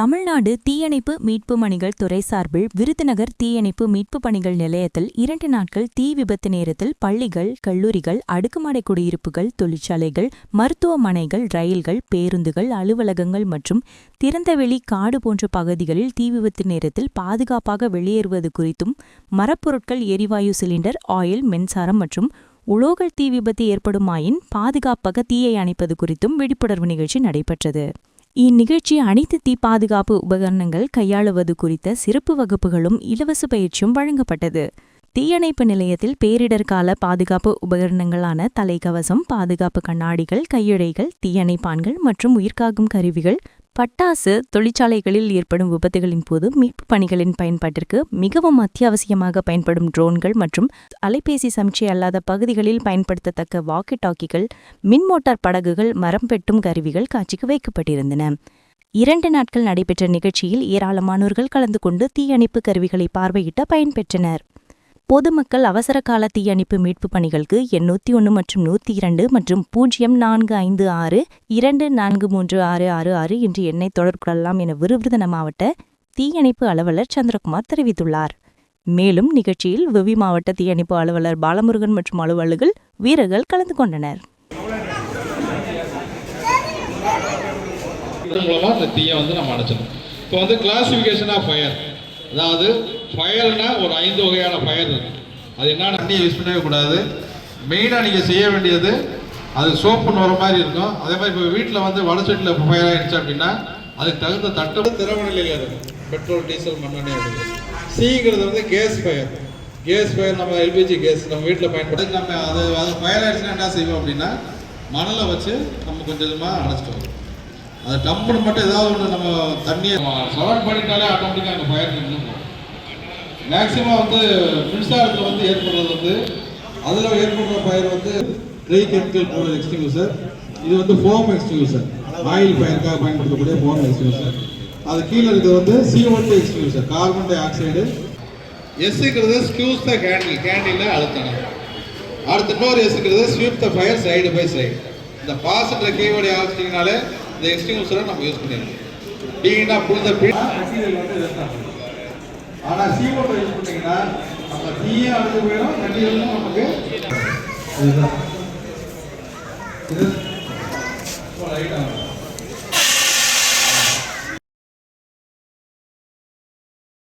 தமிழ்நாடு தீயணைப்பு மீட்பு பணிகள் துறை சார்பில் விருதுநகர் தீயணைப்பு மீட்பு பணிகள் நிலையத்தில் இரண்டு நாட்கள் தீ விபத்து நேரத்தில் பள்ளிகள் கல்லூரிகள் அடுக்குமாடை குடியிருப்புகள் தொழிற்சாலைகள் மருத்துவமனைகள் ரயில்கள் பேருந்துகள் அலுவலகங்கள் மற்றும் திறந்தவெளி காடு போன்ற பகுதிகளில் தீ விபத்து நேரத்தில் பாதுகாப்பாக வெளியேறுவது குறித்தும் மரப்பொருட்கள் எரிவாயு சிலிண்டர் ஆயில் மின்சாரம் மற்றும் உலோகல் தீ விபத்து ஏற்படுமாயின் பாதுகாப்பாக தீயை அணைப்பது குறித்தும் விழிப்புணர்வு நிகழ்ச்சி நடைபெற்றது. இந்நிகழ்ச்சி அனைத்து தீ பாதுகாப்பு உபகரணங்கள் கையாளுவது குறித்த சிறப்பு வகுப்புகளும் இலவச பயிற்சியும் வழங்கப்பட்டது. தீயணைப்பு நிலையத்தில் பேரிடர் கால பாதுகாப்பு உபகரணங்களான தலைக்கவசம் பாதுகாப்பு கண்ணாடிகள் கையுறைகள் தீயணைப்பான்கள் மற்றும் உயிர்காக்கும் கருவிகள் பட்டாசு தொழிற்சாலைகளில் ஏற்படும் விபத்துகளின் போது மீட்பு பணிகளின் பயன்பாட்டிற்கு மிகவும் அத்தியாவசியமாக பயன்படும் ட்ரோன்கள் மற்றும் அலைபேசி சமிச்சை அல்லாத பகுதிகளில் பயன்படுத்தத்தக்க வாக்கி டாக்கிகள் மின் மோட்டார் படகுகள் மரம் வெட்டும் கருவிகள் காட்சிக்கு வைக்கப்பட்டிருந்தன. இரண்டு நாட்கள் நடைபெற்ற நிகழ்ச்சியில் ஏராளமானோர்கள் கலந்து கொண்டு தீயணைப்பு கருவிகளை பார்வையிட்ட பயன்பெற்றனர். பொதுமக்கள் அவசர கால தீயணைப்பு மீட்பு பணிகளுக்கு எண்ணூத்தி ஒன்று மற்றும் நூத்தி இரண்டு மற்றும் பூஜ்ஜியம் நான்கு ஐந்து ஆறு இரண்டு நான்கு மூன்று ஆறு ஆறு ஆறு என்று எண்ணை தொடர்பு கொள்ளலாம் என விருதுநகர் மாவட்ட தீயணைப்பு அலுவலர் சந்திரகுமார் தெரிவித்துள்ளார். மேலும் நிகழ்ச்சியில் விவி மாவட்ட தீயணைப்பு அலுவலர் பாலமுருகன் மற்றும் அலுவலர்கள் வீரர்கள் கலந்து கொண்டனர். மூலமாக இந்த தீயை வந்து நம்ம இப்போ வந்து கிளாசிஃபிகேஷன் ஆஃப் ஃபயர் அதாவது ஃபயர்னா ஒரு ஐந்து வகையான ஃபயர் இருக்கு. அது என்ன தண்ணியை யூஸ் பண்ணவே கூடாது. மெயினாக நீங்கள் செய்ய வேண்டியது அது சோப்புன்னு வர மாதிரி இருக்கும். அதே மாதிரி இப்போ வீட்டில் வந்து வடச்சட்டில் ஃபயர் ஆகிடுச்சு அப்படின்னா அதுக்கு தகுந்த தட்டம் திரவ நிலையில் இருக்கும். பெட்ரோல் டீசல் மண்ணெண்ணெய் அப்படிங்கிறது சிங்கிறது வந்து கேஸ் ஃபயர் கேஸ் ஃபயர் நம்ம எல்பிஜி கேஸ் நம்ம வீட்டில் பயன்படுத்தி நம்ம அது அது ஃபயர் ஆயிடுச்சுன்னா என்ன செய்வோம் அப்படின்னா மணலை வச்சு நம்ம கொஞ்சம் கொஞ்சமாக அணைச்சிட்டு வரும் அது டம்புன்னு மட்டும் ஏதாவது ஒன்று நம்ம தண்ணியை சவன் பண்ணிட்டாலே ஆட்டோமேட்டிக்காக அந்த ஃபயர் நின்று மேக்சிமம் வந்து மின்சாரத்தில் வந்து ஏற்படுறது வந்து அதில் ஏற்படுற ஃபயர் வந்து ட்ரை கெமிக்கல் போடுற எக்ஸ்டிங்யூசர் இது வந்து ஃபோம் எக்ஸ்டிங்யூசர் ஆயில் ஃபயருக்காக பயன்படுத்தக்கூடிய ஃபோம் எக்ஸ்டிங்யூசர் அது கீழே இருக்கிறது வந்து CO2 two extinguisher carbon dioxide எஸ்ஸுங்கிறது squeeze the handle கேண்டிலில் அழுத்தணும் அடுத்த இன்னொரு எஸ்ஸுங்கிறது sweep the fire side by side இந்த பாஸ்ன்ற கீவேர்டை ஆரம்பிச்சிங்கனாலே இந்த எக்ஸ்டிங்யூசரை நம்ம யூஸ் பண்ணிடலாம். டீனா புழுந்த பீ ஆனால் சீவோட்டை யூஸ் பண்ணீங்கன்னா நம்ம தீயே அழுது போயிடும் மெட்டீரியலும் நமக்கு இதுதான். இது